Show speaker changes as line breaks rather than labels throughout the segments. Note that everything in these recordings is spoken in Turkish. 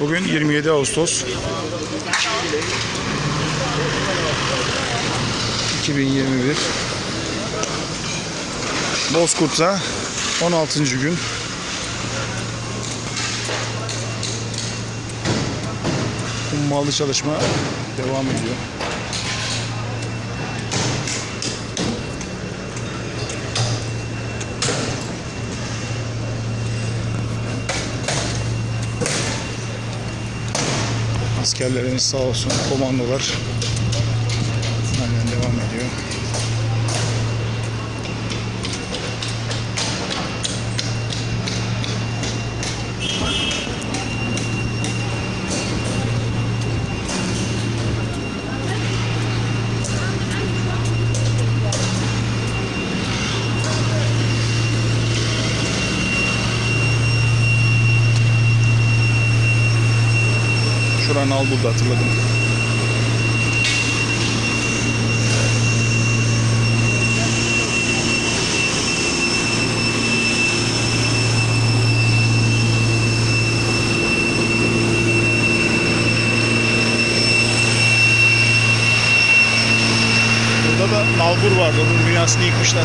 Bugün 27 Ağustos 2021 Bozkurt'ta 16. gün Hummalı çalışma devam ediyor. Askerlerimiz sağ olsun komandolar Şuranın al burada hatırladım. Burada da nalbur vardı. Onun binasını yıkmışlar.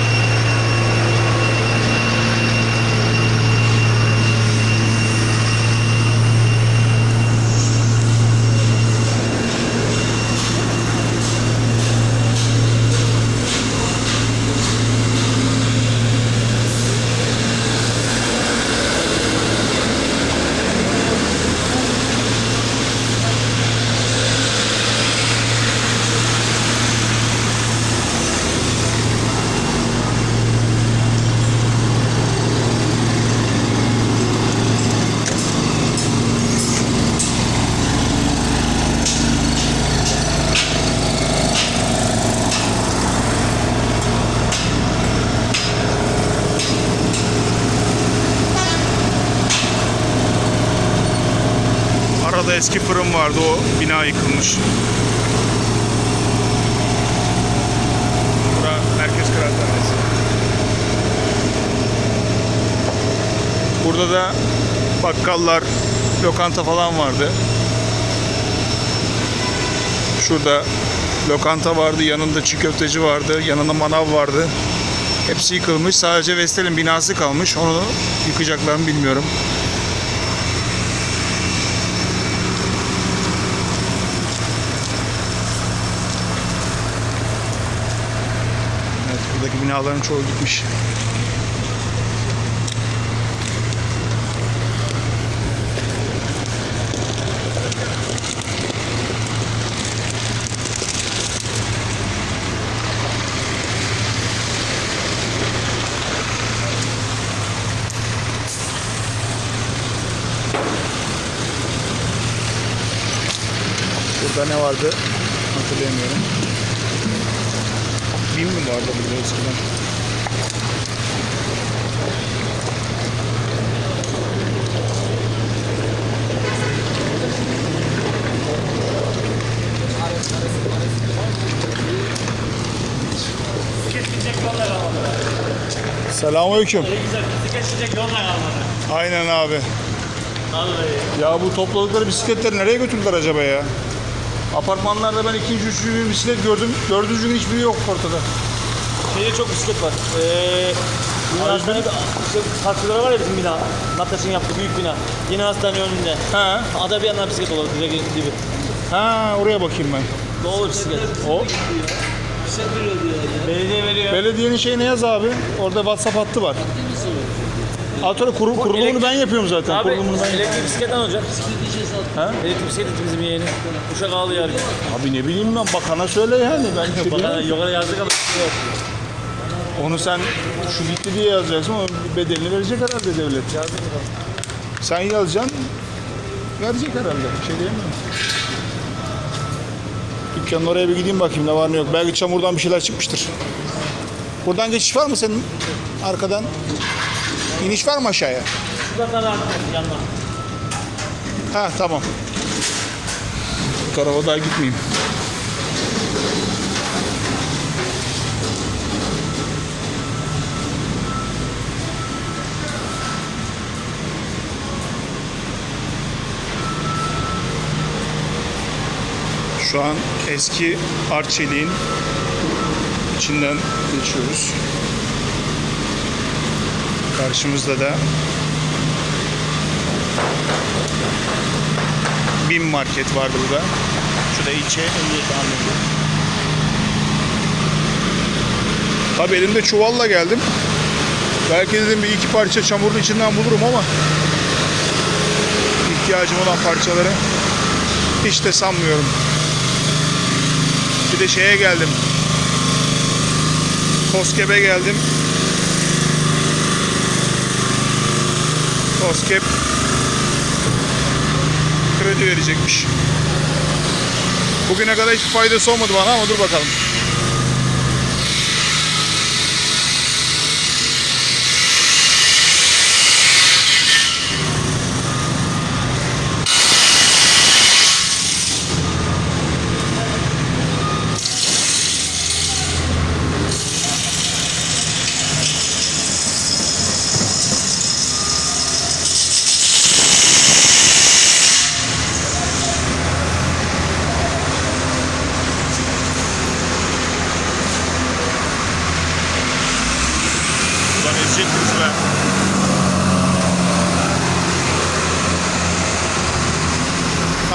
Arada eski fırın vardı. O bina yıkılmış. Bura Merkez Kıraathanesi. Burada da bakkallar, lokanta falan vardı. Şurada lokanta vardı, yanında çiğ köfteci vardı, yanında manav vardı. Hepsi yıkılmış. Sadece Vestel'in binası kalmış. Onu yıkacaklar mı bilmiyorum. Evet, buradaki binaların çoğu gitmiş. Burada ne vardı hatırlayamıyorum. Bin mi vardı burada eskiden? Selamünaleyküm.
Güzel bizi geçecek kalmadı.
Aynen abi.
Vallahi.
Ya bu topladıkları bisikletleri nereye götürdüler acaba ya? Apartmanlarda ben ikinci, üçüncü gün bisiklet gördüm. Dördüncü gün hiçbiri yok ortada.
Şeyde çok bisiklet var. Ee, Yeni hastane işte taksileri var ya bizim bina. Nataş'ın yaptığı büyük bina. Yeni hastane önünde.
Ha,
Ada bir yandan bisiklet olur direkt gibi.
ha oraya bakayım ben.
Dolu bisiklet.
O
Belediye veriyor.
belediyenin şeyine yaz abi. Orada WhatsApp hattı var. Altı kuru, kurulumunu ben yapıyorum zaten.
Abi
kurulumunu ben
elektrikli bisiklet alacak.
Ha?
Elektrikli bisiklet bizim yeğeni. Uşak ağlıyor.
Abi ne bileyim ben bakana söyle yani. Ben şey
Bakana
bilmiyorum.
yukarı yazdık ama.
Onu sen şu gitti diye yazacaksın. Onun bedelini verecek herhalde devlet. Sen yazacaksın. Verecek herhalde. Bir şey diyemiyorum. Dükkanın oraya bir gideyim bakayım ne var ne yok. Belki çamurdan bir şeyler çıkmıştır. Buradan geçiş var mı senin arkadan? İniş var mı aşağıya?
Şuradan da yanına.
Ha tamam. Bu tarafa daha gitmeyeyim. Şu an eski Arçelik'in içinden geçiyoruz. Karşımızda da Bin market var burada. Şurada ilçe emniyet amirliği. Tabii elimde çuvalla geldim. Belki dedim bir iki parça çamurun içinden bulurum ama ihtiyacım olan parçaları hiç de sanmıyorum. Bir de şeye geldim. Koskep'e geldim. Koskep kredi verecekmiş. Bugüne kadar hiçbir faydası olmadı bana ama dur bakalım.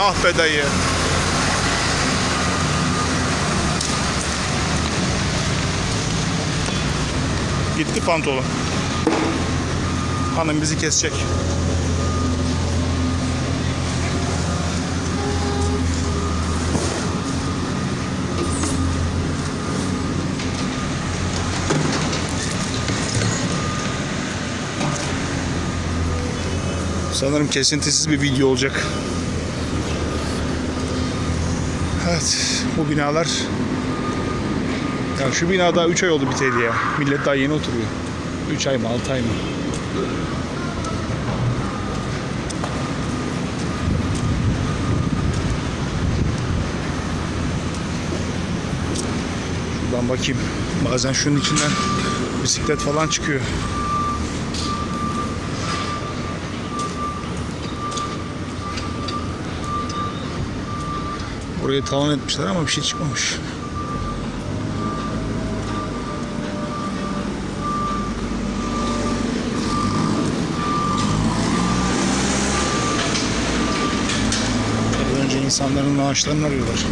Ah be dayı. Gitti pantolon. Hanım bizi kesecek. Sanırım kesintisiz bir video olacak. Evet, bu binalar ya şu bina daha 3 ay oldu biteli ya. Millet daha yeni oturuyor. 3 ay mı 6 ay mı? Şuradan bakayım. Bazen şunun içinden bisiklet falan çıkıyor. Burayı talan etmişler ama bir şey çıkmamış. Önce insanların maaşlarını arıyorlar.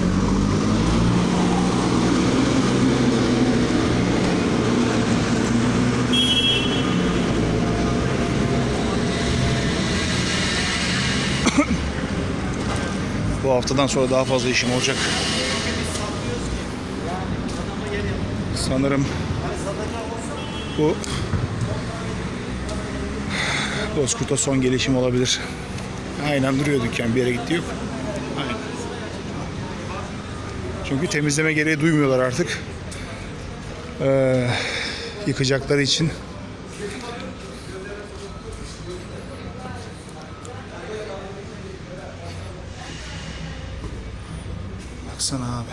Haftadan sonra daha fazla işim olacak. Sanırım bu Bozkurt'a son gelişim olabilir. Aynen duruyor dükkan bir yere gitti yok. Aynen. Çünkü temizleme gereği duymuyorlar artık. Ee, yıkacakları için. Baksana abi.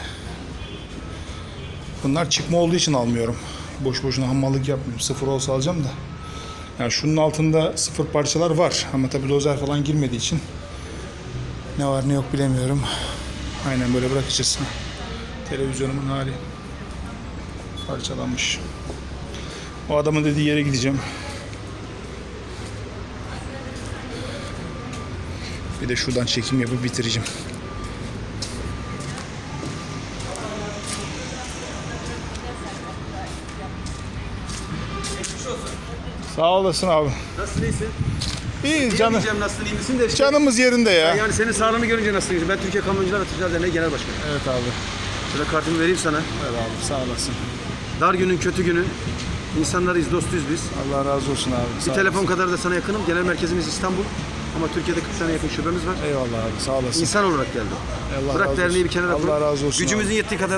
Bunlar çıkma olduğu için almıyorum. Boş boşuna hammallık yapmıyorum. Sıfır olsa alacağım da. Yani şunun altında sıfır parçalar var. Ama tabii dozer falan girmediği için ne var ne yok bilemiyorum. Aynen böyle bırakacağız. Televizyonumun hali parçalanmış. O adamın dediği yere gideceğim. Bir de şuradan çekim yapıp bitireceğim. Sağ olasın abi.
Nasılsın iyisin?
İyi canım.
Diyemeyeceğim nasılsın iyi misin de işte.
Canımız yerinde ya.
Yani senin sağlığını görünce nasılsın iyisin? Ben Türkiye Kamyoncular ve Tüccar Derneği Genel Başkanı.
Evet abi.
Şöyle kartımı vereyim sana.
Evet abi sağ olasın.
Dar günün kötü günün. İnsanlarıyız, dostuyuz biz.
Allah razı olsun abi.
Bir
Sağ
telefon kadar da sana yakınım. Genel merkezimiz İstanbul. Ama Türkiye'de 40 tane yakın şubemiz var.
olasın. Eyvallah abi sağ olasın.
İnsan olarak geldim.
Allah
Bırak
razı
derneği
olsun.
bir kenara
Allah
koy.
razı olsun
Gücümüzün yettiği kadar